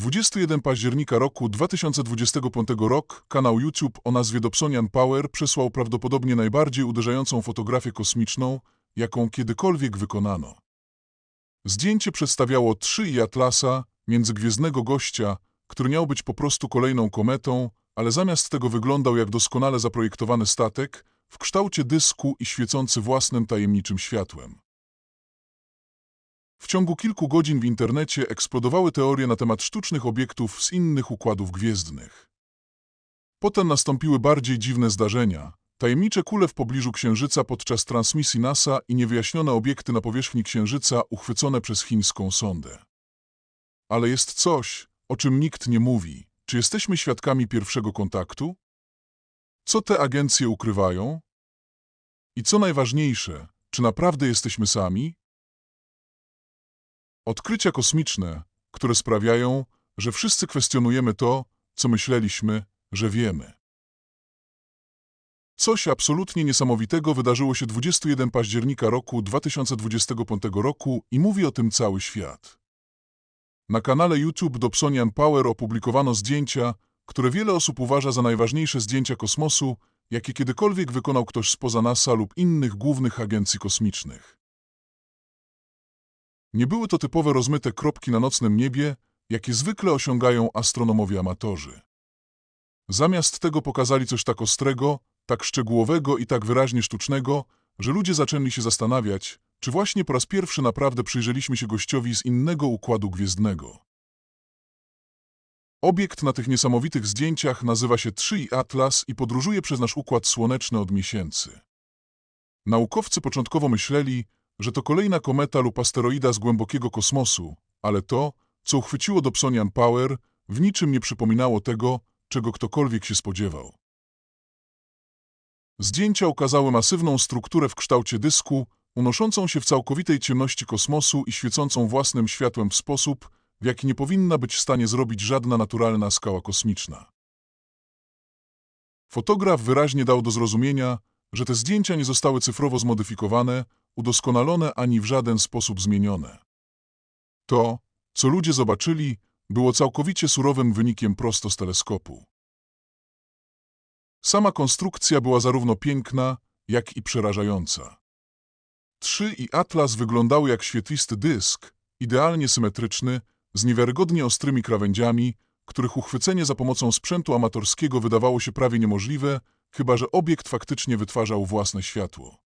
21 października roku 2025 rok kanał YouTube o nazwie Dobsonian Power przesłał prawdopodobnie najbardziej uderzającą fotografię kosmiczną, jaką kiedykolwiek wykonano. Zdjęcie przedstawiało trzy i Atlasa, międzygwiezdnego gościa, który miał być po prostu kolejną kometą, ale zamiast tego wyglądał jak doskonale zaprojektowany statek w kształcie dysku i świecący własnym tajemniczym światłem. W ciągu kilku godzin w internecie eksplodowały teorie na temat sztucznych obiektów z innych układów gwiezdnych. Potem nastąpiły bardziej dziwne zdarzenia. Tajemnicze kule w pobliżu Księżyca podczas transmisji NASA i niewyjaśnione obiekty na powierzchni Księżyca uchwycone przez chińską sondę. Ale jest coś, o czym nikt nie mówi. Czy jesteśmy świadkami pierwszego kontaktu? Co te agencje ukrywają? I co najważniejsze, czy naprawdę jesteśmy sami? Odkrycia kosmiczne, które sprawiają, że wszyscy kwestionujemy to, co myśleliśmy, że wiemy. Coś absolutnie niesamowitego wydarzyło się 21 października roku 2025 roku i mówi o tym cały świat. Na kanale YouTube Dobsonian Power opublikowano zdjęcia, które wiele osób uważa za najważniejsze zdjęcia kosmosu, jakie kiedykolwiek wykonał ktoś spoza NASA lub innych głównych agencji kosmicznych. Nie były to typowe rozmyte kropki na nocnym niebie, jakie zwykle osiągają astronomowie amatorzy. Zamiast tego pokazali coś tak ostrego, tak szczegółowego i tak wyraźnie sztucznego, że ludzie zaczęli się zastanawiać, czy właśnie po raz pierwszy naprawdę przyjrzeliśmy się gościowi z innego układu gwiezdnego. Obiekt na tych niesamowitych zdjęciach nazywa się 3 Atlas i podróżuje przez nasz układ słoneczny od miesięcy. Naukowcy początkowo myśleli, że to kolejna kometa lub asteroida z głębokiego kosmosu, ale to, co uchwyciło Dobsonian Power, w niczym nie przypominało tego, czego ktokolwiek się spodziewał. Zdjęcia ukazały masywną strukturę w kształcie dysku, unoszącą się w całkowitej ciemności kosmosu i świecącą własnym światłem w sposób, w jaki nie powinna być w stanie zrobić żadna naturalna skała kosmiczna. Fotograf wyraźnie dał do zrozumienia, że te zdjęcia nie zostały cyfrowo zmodyfikowane, udoskonalone ani w żaden sposób zmienione. To, co ludzie zobaczyli, było całkowicie surowym wynikiem prosto z teleskopu. Sama konstrukcja była zarówno piękna, jak i przerażająca. Trzy i Atlas wyglądały jak świetlisty dysk, idealnie symetryczny, z niewiarygodnie ostrymi krawędziami, których uchwycenie za pomocą sprzętu amatorskiego wydawało się prawie niemożliwe, chyba że obiekt faktycznie wytwarzał własne światło.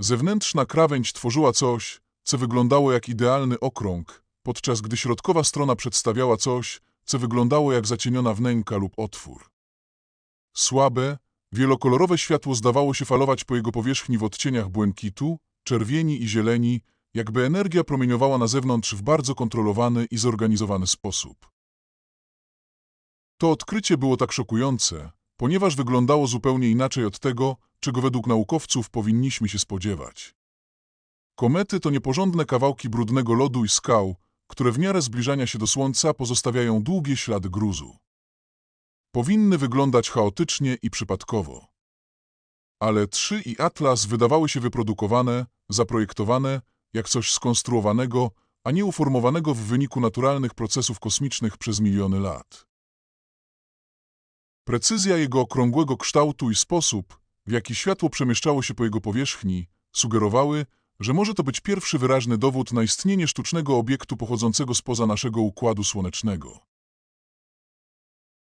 Zewnętrzna krawędź tworzyła coś, co wyglądało jak idealny okrąg, podczas gdy środkowa strona przedstawiała coś, co wyglądało jak zacieniona wnęka lub otwór. Słabe, wielokolorowe światło zdawało się falować po jego powierzchni w odcieniach błękitu, czerwieni i zieleni, jakby energia promieniowała na zewnątrz w bardzo kontrolowany i zorganizowany sposób. To odkrycie było tak szokujące, ponieważ wyglądało zupełnie inaczej od tego, czego według naukowców powinniśmy się spodziewać. Komety to nieporządne kawałki brudnego lodu i skał, które w miarę zbliżania się do Słońca pozostawiają długie ślady gruzu. Powinny wyglądać chaotycznie i przypadkowo. Ale trzy i Atlas wydawały się wyprodukowane, zaprojektowane, jak coś skonstruowanego, a nie uformowanego w wyniku naturalnych procesów kosmicznych przez miliony lat. Precyzja jego okrągłego kształtu i sposób, w jaki światło przemieszczało się po jego powierzchni, sugerowały, że może to być pierwszy wyraźny dowód na istnienie sztucznego obiektu pochodzącego spoza naszego Układu Słonecznego.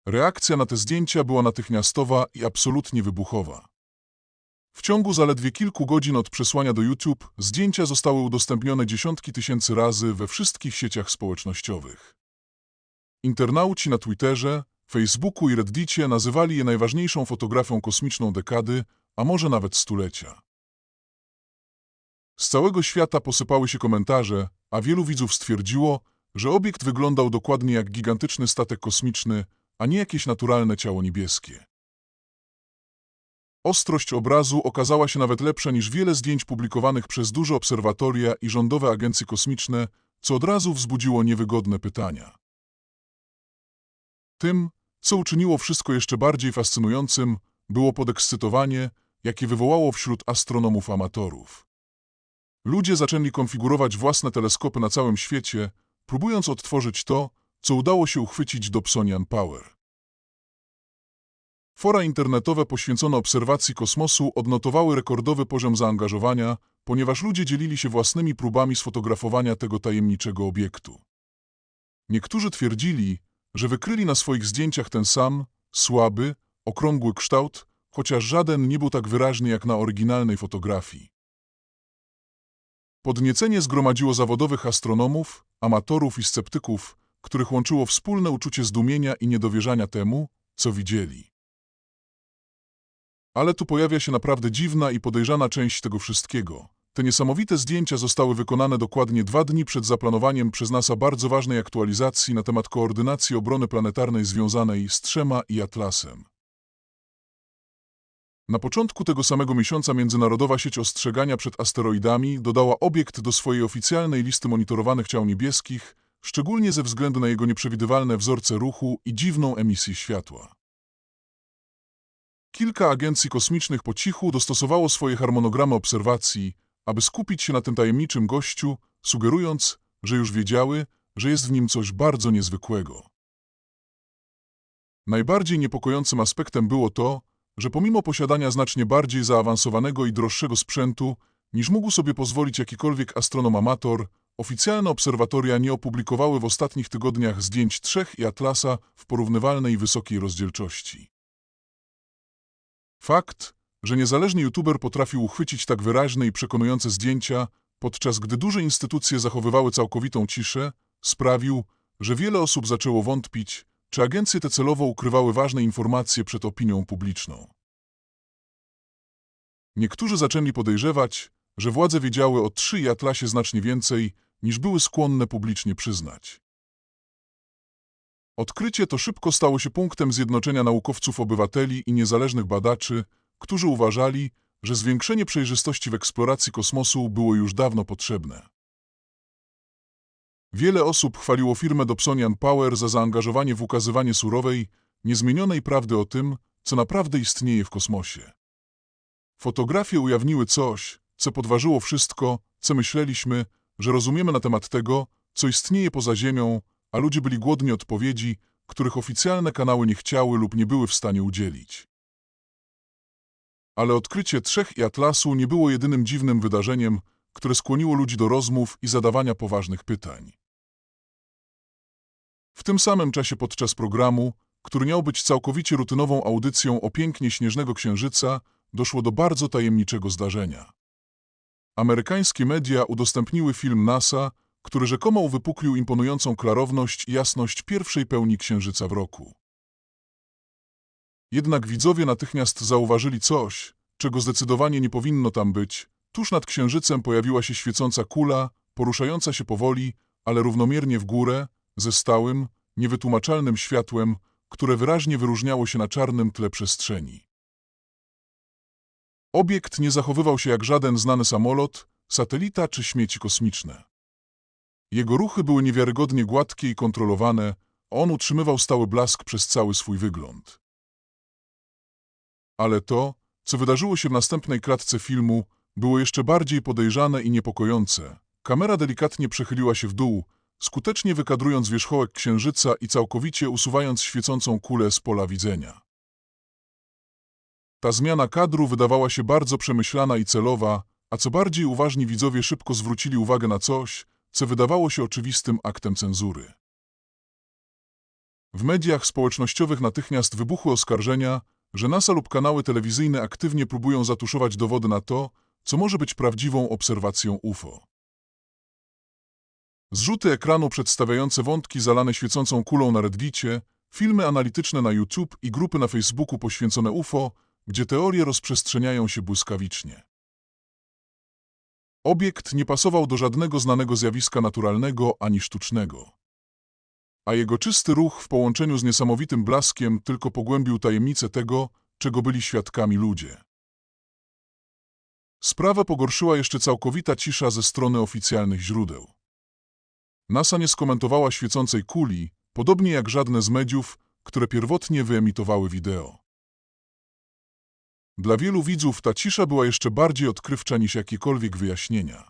Reakcja na te zdjęcia była natychmiastowa i absolutnie wybuchowa. W ciągu zaledwie kilku godzin od przesłania do YouTube zdjęcia zostały udostępnione dziesiątki tysięcy razy we wszystkich sieciach społecznościowych. Internauci na Twitterze, Facebooku i Reddicie nazywali je najważniejszą fotografią kosmiczną dekady, a może nawet stulecia. Z całego świata posypały się komentarze, a wielu widzów stwierdziło, że obiekt wyglądał dokładnie jak gigantyczny statek kosmiczny, a nie jakieś naturalne ciało niebieskie. Ostrość obrazu okazała się nawet lepsza niż wiele zdjęć publikowanych przez duże obserwatoria i rządowe agencje kosmiczne, co od razu wzbudziło niewygodne pytania. Tym, co uczyniło wszystko jeszcze bardziej fascynującym, było podekscytowanie, jakie wywołało wśród astronomów amatorów. Ludzie zaczęli konfigurować własne teleskopy na całym świecie, próbując odtworzyć to, co udało się uchwycić Dobsonian Power. Fora internetowe poświęcone obserwacji kosmosu odnotowały rekordowy poziom zaangażowania, ponieważ ludzie dzielili się własnymi próbami sfotografowania tego tajemniczego obiektu. Niektórzy twierdzili, że wykryli na swoich zdjęciach ten sam, słaby, okrągły kształt, chociaż żaden nie był tak wyraźny jak na oryginalnej fotografii. Podniecenie zgromadziło zawodowych astronomów, amatorów i sceptyków, których łączyło wspólne uczucie zdumienia i niedowierzania temu, co widzieli. Ale tu pojawia się naprawdę dziwna i podejrzana część tego wszystkiego. Te niesamowite zdjęcia zostały wykonane dokładnie dwa dni przed zaplanowaniem przez NASA bardzo ważnej aktualizacji na temat koordynacji obrony planetarnej związanej z Trzema i Atlasem. Na początku tego samego miesiąca Międzynarodowa Sieć Ostrzegania przed Asteroidami dodała obiekt do swojej oficjalnej listy monitorowanych ciał niebieskich, szczególnie ze względu na jego nieprzewidywalne wzorce ruchu i dziwną emisję światła. Kilka agencji kosmicznych po cichu dostosowało swoje harmonogramy obserwacji, aby skupić się na tym tajemniczym gościu, sugerując, że już wiedziały, że jest w nim coś bardzo niezwykłego. Najbardziej niepokojącym aspektem było to, że pomimo posiadania znacznie bardziej zaawansowanego i droższego sprzętu, niż mógł sobie pozwolić jakikolwiek astronom amator, oficjalne obserwatoria nie opublikowały w ostatnich tygodniach zdjęć trzech i Atlasa w porównywalnej wysokiej rozdzielczości. Fakt, że niezależny youtuber potrafił uchwycić tak wyraźne i przekonujące zdjęcia, podczas gdy duże instytucje zachowywały całkowitą ciszę, sprawił, że wiele osób zaczęło wątpić, czy agencje te celowo ukrywały ważne informacje przed opinią publiczną. Niektórzy zaczęli podejrzewać, że władze wiedziały o trzy i Atlasie znacznie więcej, niż były skłonne publicznie przyznać. Odkrycie to szybko stało się punktem zjednoczenia naukowców, obywateli i niezależnych badaczy, którzy uważali, że zwiększenie przejrzystości w eksploracji kosmosu było już dawno potrzebne. Wiele osób chwaliło firmę Dobsonian Power za zaangażowanie w ukazywanie surowej, niezmienionej prawdy o tym, co naprawdę istnieje w kosmosie. Fotografie ujawniły coś, co podważyło wszystko, co myśleliśmy, że rozumiemy na temat tego, co istnieje poza Ziemią, a ludzie byli głodni odpowiedzi, których oficjalne kanały nie chciały lub nie były w stanie udzielić. Ale odkrycie trzech i Atlasu nie było jedynym dziwnym wydarzeniem, które skłoniło ludzi do rozmów i zadawania poważnych pytań. W tym samym czasie podczas programu, który miał być całkowicie rutynową audycją o pięknie śnieżnego księżyca, doszło do bardzo tajemniczego zdarzenia. Amerykańskie media udostępniły film NASA, który rzekomo uwypuklił imponującą klarowność i jasność pierwszej pełni księżyca w roku. Jednak widzowie natychmiast zauważyli coś, czego zdecydowanie nie powinno tam być. Tuż nad księżycem pojawiła się świecąca kula, poruszająca się powoli, ale równomiernie w górę, ze stałym, niewytłumaczalnym światłem, które wyraźnie wyróżniało się na czarnym tle przestrzeni. Obiekt nie zachowywał się jak żaden znany samolot, satelita czy śmieci kosmiczne. Jego ruchy były niewiarygodnie gładkie i kontrolowane, a on utrzymywał stały blask przez cały swój wygląd. Ale to, co wydarzyło się w następnej klatce filmu, było jeszcze bardziej podejrzane i niepokojące. Kamera delikatnie przechyliła się w dół, skutecznie wykadrując wierzchołek księżyca i całkowicie usuwając świecącą kulę z pola widzenia. Ta zmiana kadru wydawała się bardzo przemyślana i celowa, a co bardziej uważni widzowie szybko zwrócili uwagę na coś, co wydawało się oczywistym aktem cenzury. W mediach społecznościowych natychmiast wybuchły oskarżenia, że NASA lub kanały telewizyjne aktywnie próbują zatuszować dowody na to, co może być prawdziwą obserwacją UFO. Zrzuty ekranu przedstawiające wątki zalane świecącą kulą na Reddicie, filmy analityczne na YouTube i grupy na Facebooku poświęcone UFO, gdzie teorie rozprzestrzeniają się błyskawicznie. Obiekt nie pasował do żadnego znanego zjawiska naturalnego ani sztucznego. A jego czysty ruch w połączeniu z niesamowitym blaskiem tylko pogłębił tajemnicę tego, czego byli świadkami ludzie. Sprawę pogorszyła jeszcze całkowita cisza ze strony oficjalnych źródeł. NASA nie skomentowała świecącej kuli, podobnie jak żadne z mediów, które pierwotnie wyemitowały wideo. Dla wielu widzów ta cisza była jeszcze bardziej odkrywcza niż jakiekolwiek wyjaśnienia.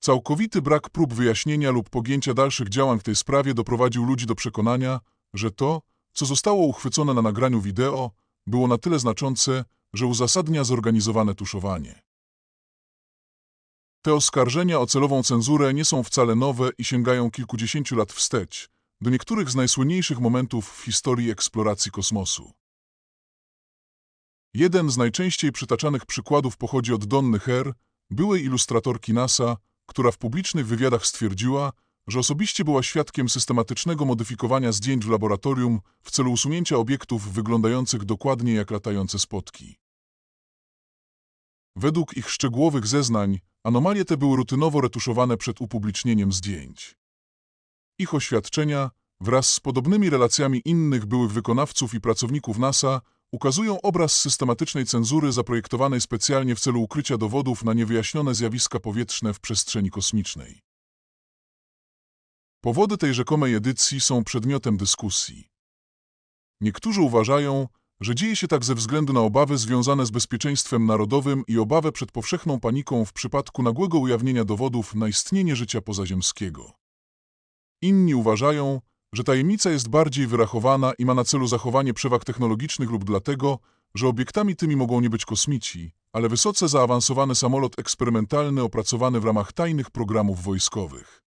Całkowity brak prób wyjaśnienia lub pogięcia dalszych działań w tej sprawie doprowadził ludzi do przekonania, że to, co zostało uchwycone na nagraniu wideo, było na tyle znaczące, że uzasadnia zorganizowane tuszowanie. Te oskarżenia o celową cenzurę nie są wcale nowe i sięgają kilkudziesięciu lat wstecz, do niektórych z najsłynniejszych momentów w historii eksploracji kosmosu. Jeden z najczęściej przytaczanych przykładów pochodzi od Donny Her, byłej ilustratorki NASA, która w publicznych wywiadach stwierdziła, że osobiście była świadkiem systematycznego modyfikowania zdjęć w laboratorium w celu usunięcia obiektów wyglądających dokładnie jak latające spotki. Według ich szczegółowych zeznań, anomalie te były rutynowo retuszowane przed upublicznieniem zdjęć. Ich oświadczenia, wraz z podobnymi relacjami innych byłych wykonawców i pracowników NASA, ukazują obraz systematycznej cenzury zaprojektowanej specjalnie w celu ukrycia dowodów na niewyjaśnione zjawiska powietrzne w przestrzeni kosmicznej. Powody tej rzekomej edycji są przedmiotem dyskusji. Niektórzy uważają, że dzieje się tak ze względu na obawy związane z bezpieczeństwem narodowym i obawę przed powszechną paniką w przypadku nagłego ujawnienia dowodów na istnienie życia pozaziemskiego. Inni uważają, że tajemnica jest bardziej wyrachowana i ma na celu zachowanie przewag technologicznych lub dlatego, że obiektami tymi mogą nie być kosmici, ale wysoce zaawansowany samolot eksperymentalny opracowany w ramach tajnych programów wojskowych.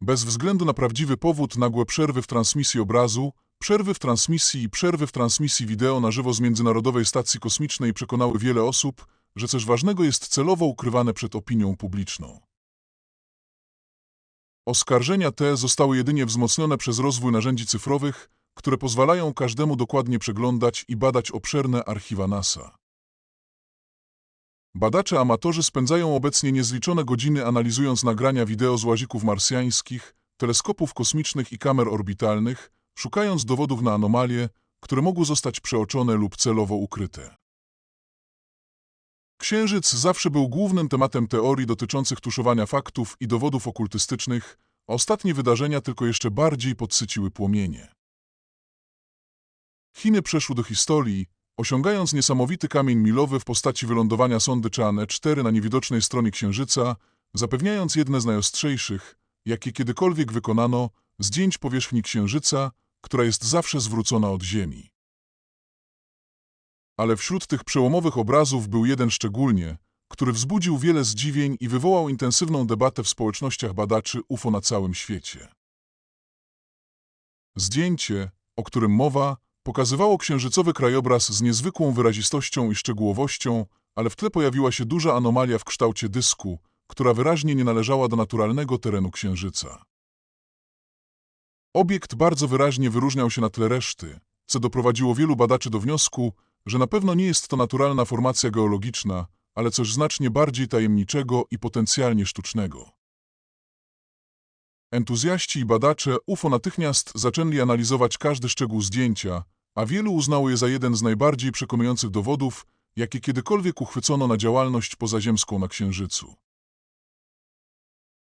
Bez względu na prawdziwy powód nagłe przerwy w transmisji obrazu, przerwy w transmisji i przerwy w transmisji wideo na żywo z Międzynarodowej Stacji Kosmicznej przekonały wiele osób, że coś ważnego jest celowo ukrywane przed opinią publiczną. Oskarżenia te zostały jedynie wzmocnione przez rozwój narzędzi cyfrowych, które pozwalają każdemu dokładnie przeglądać i badać obszerne archiwa NASA. Badacze amatorzy spędzają obecnie niezliczone godziny analizując nagrania wideo z łazików marsjańskich, teleskopów kosmicznych i kamer orbitalnych, szukając dowodów na anomalie, które mogły zostać przeoczone lub celowo ukryte. Księżyc zawsze był głównym tematem teorii dotyczących tuszowania faktów i dowodów okultystycznych, a ostatnie wydarzenia tylko jeszcze bardziej podsyciły płomienie. Chiny przeszły do historii, osiągając niesamowity kamień milowy w postaci wylądowania sondy Chang'e-4 na niewidocznej stronie Księżyca, zapewniając jedne z najostrzejszych, jakie kiedykolwiek wykonano, zdjęć powierzchni Księżyca, która jest zawsze zwrócona od Ziemi. Ale wśród tych przełomowych obrazów był jeden szczególnie, który wzbudził wiele zdziwień i wywołał intensywną debatę w społecznościach badaczy UFO na całym świecie. Zdjęcie, o którym mowa, pokazywało księżycowy krajobraz z niezwykłą wyrazistością i szczegółowością, ale w tle pojawiła się duża anomalia w kształcie dysku, która wyraźnie nie należała do naturalnego terenu Księżyca. Obiekt bardzo wyraźnie wyróżniał się na tle reszty, co doprowadziło wielu badaczy do wniosku, że na pewno nie jest to naturalna formacja geologiczna, ale coś znacznie bardziej tajemniczego i potencjalnie sztucznego. Entuzjaści i badacze UFO natychmiast zaczęli analizować każdy szczegół zdjęcia, a wielu uznało je za jeden z najbardziej przekonujących dowodów, jakie kiedykolwiek uchwycono na działalność pozaziemską na Księżycu.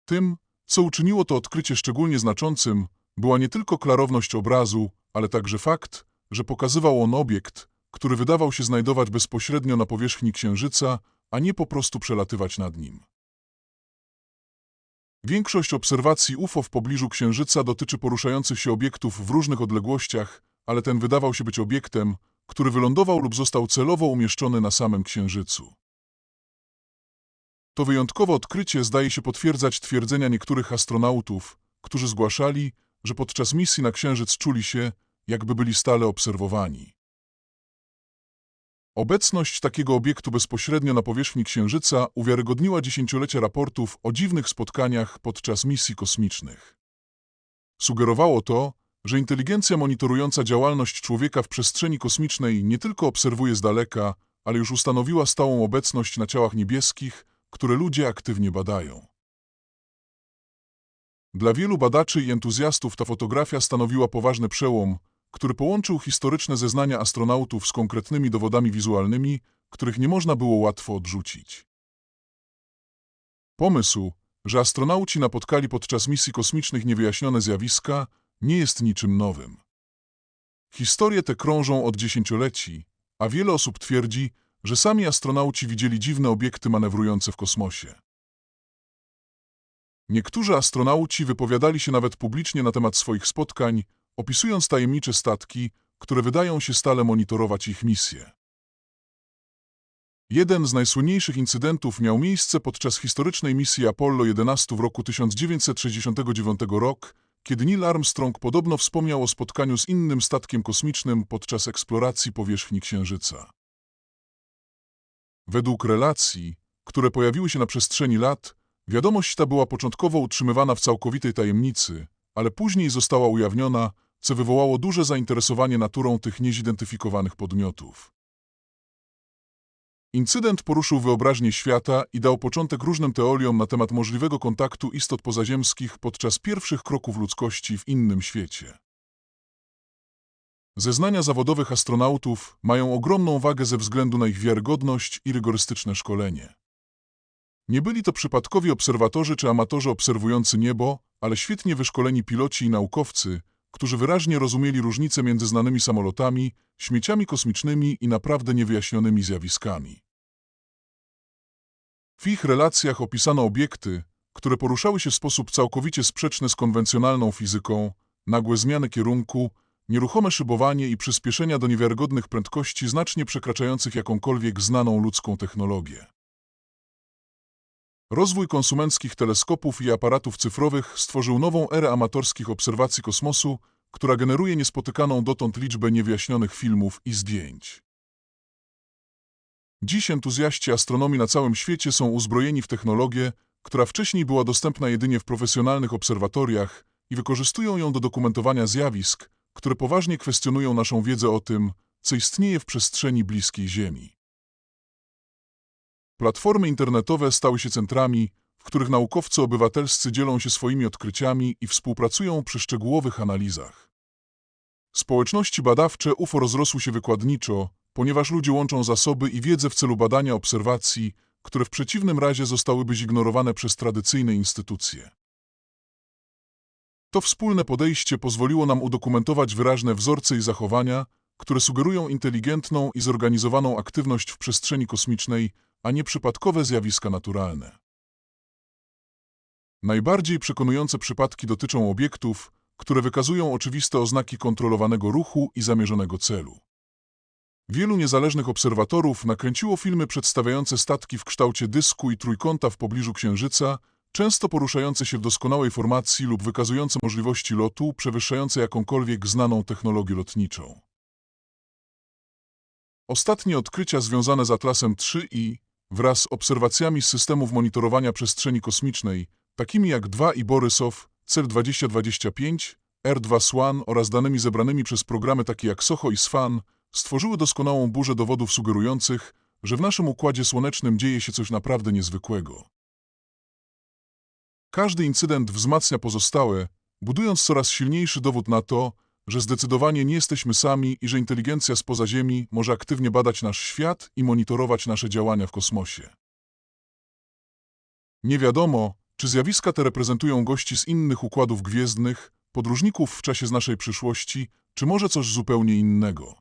Tym, co uczyniło to odkrycie szczególnie znaczącym, była nie tylko klarowność obrazu, ale także fakt, że pokazywał on obiekt, który wydawał się znajdować bezpośrednio na powierzchni Księżyca, a nie po prostu przelatywać nad nim. Większość obserwacji UFO w pobliżu Księżyca dotyczy poruszających się obiektów w różnych odległościach, ale ten wydawał się być obiektem, który wylądował lub został celowo umieszczony na samym Księżycu. To wyjątkowe odkrycie zdaje się potwierdzać twierdzenia niektórych astronautów, którzy zgłaszali, że podczas misji na Księżyc czuli się, jakby byli stale obserwowani. Obecność takiego obiektu bezpośrednio na powierzchni Księżyca uwiarygodniła dziesięciolecia raportów o dziwnych spotkaniach podczas misji kosmicznych. Sugerowało to, że inteligencja monitorująca działalność człowieka w przestrzeni kosmicznej nie tylko obserwuje z daleka, ale już ustanowiła stałą obecność na ciałach niebieskich, które ludzie aktywnie badają. Dla wielu badaczy i entuzjastów ta fotografia stanowiła poważny przełom, który połączył historyczne zeznania astronautów z konkretnymi dowodami wizualnymi, których nie można było łatwo odrzucić. Pomysł, że astronauci napotkali podczas misji kosmicznych niewyjaśnione zjawiska, nie jest niczym nowym. Historie te krążą od dziesięcioleci, a wiele osób twierdzi, że sami astronauci widzieli dziwne obiekty manewrujące w kosmosie. Niektórzy astronauci wypowiadali się nawet publicznie na temat swoich spotkań, opisując tajemnicze statki, które wydają się stale monitorować ich misje. Jeden z najsłynniejszych incydentów miał miejsce podczas historycznej misji Apollo 11 w roku 1969 rok, kiedy Neil Armstrong podobno wspomniał o spotkaniu z innym statkiem kosmicznym podczas eksploracji powierzchni Księżyca. Według relacji, które pojawiły się na przestrzeni lat, wiadomość ta była początkowo utrzymywana w całkowitej tajemnicy, ale później została ujawniona, co wywołało duże zainteresowanie naturą tych niezidentyfikowanych podmiotów. Incydent poruszył wyobraźnię świata i dał początek różnym teoriom na temat możliwego kontaktu istot pozaziemskich podczas pierwszych kroków ludzkości w innym świecie. Zeznania zawodowych astronautów mają ogromną wagę ze względu na ich wiarygodność i rygorystyczne szkolenie. Nie byli to przypadkowi obserwatorzy czy amatorzy obserwujący niebo, ale świetnie wyszkoleni piloci i naukowcy, którzy wyraźnie rozumieli różnicę między znanymi samolotami, śmieciami kosmicznymi i naprawdę niewyjaśnionymi zjawiskami. W ich relacjach opisano obiekty, które poruszały się w sposób całkowicie sprzeczny z konwencjonalną fizyką, nagłe zmiany kierunku, nieruchome szybowanie i przyspieszenia do niewiarygodnych prędkości znacznie przekraczających jakąkolwiek znaną ludzką technologię. Rozwój konsumenckich teleskopów i aparatów cyfrowych stworzył nową erę amatorskich obserwacji kosmosu, która generuje niespotykaną dotąd liczbę niewyjaśnionych filmów i zdjęć. Dziś entuzjaści astronomii na całym świecie są uzbrojeni w technologię, która wcześniej była dostępna jedynie w profesjonalnych obserwatoriach i wykorzystują ją do dokumentowania zjawisk, które poważnie kwestionują naszą wiedzę o tym, co istnieje w przestrzeni bliskiej Ziemi. Platformy internetowe stały się centrami, w których naukowcy obywatelscy dzielą się swoimi odkryciami i współpracują przy szczegółowych analizach. Społeczności badawcze UFO rozrosły się wykładniczo, ponieważ ludzie łączą zasoby i wiedzę w celu badania obserwacji, które w przeciwnym razie zostałyby zignorowane przez tradycyjne instytucje. To wspólne podejście pozwoliło nam udokumentować wyraźne wzorce i zachowania, które sugerują inteligentną i zorganizowaną aktywność w przestrzeni kosmicznej, a nie przypadkowe zjawiska naturalne. Najbardziej przekonujące przypadki dotyczą obiektów, które wykazują oczywiste oznaki kontrolowanego ruchu i zamierzonego celu. Wielu niezależnych obserwatorów nakręciło filmy przedstawiające statki w kształcie dysku i trójkąta w pobliżu Księżyca, często poruszające się w doskonałej formacji lub wykazujące możliwości lotu przewyższające jakąkolwiek znaną technologię lotniczą. Ostatnie odkrycia związane z Atlasem 3i wraz z obserwacjami z systemów monitorowania przestrzeni kosmicznej, takimi jak 2 i Borysow, CEL 2025, R2 Swan oraz danymi zebranymi przez programy takie jak SOHO i SFAN, stworzyły doskonałą burzę dowodów sugerujących, że w naszym Układzie Słonecznym dzieje się coś naprawdę niezwykłego. Każdy incydent wzmacnia pozostałe, budując coraz silniejszy dowód na to, że zdecydowanie nie jesteśmy sami i że inteligencja spoza Ziemi może aktywnie badać nasz świat i monitorować nasze działania w kosmosie. Nie wiadomo, czy zjawiska te reprezentują gości z innych układów gwiezdnych, podróżników w czasie z naszej przyszłości, czy może coś zupełnie innego.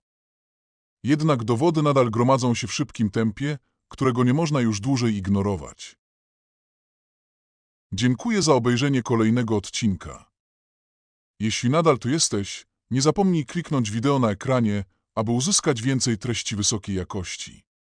Jednak dowody nadal gromadzą się w szybkim tempie, którego nie można już dłużej ignorować. Dziękuję za obejrzenie kolejnego odcinka. Jeśli nadal tu jesteś, nie zapomnij kliknąć wideo na ekranie, aby uzyskać więcej treści wysokiej jakości.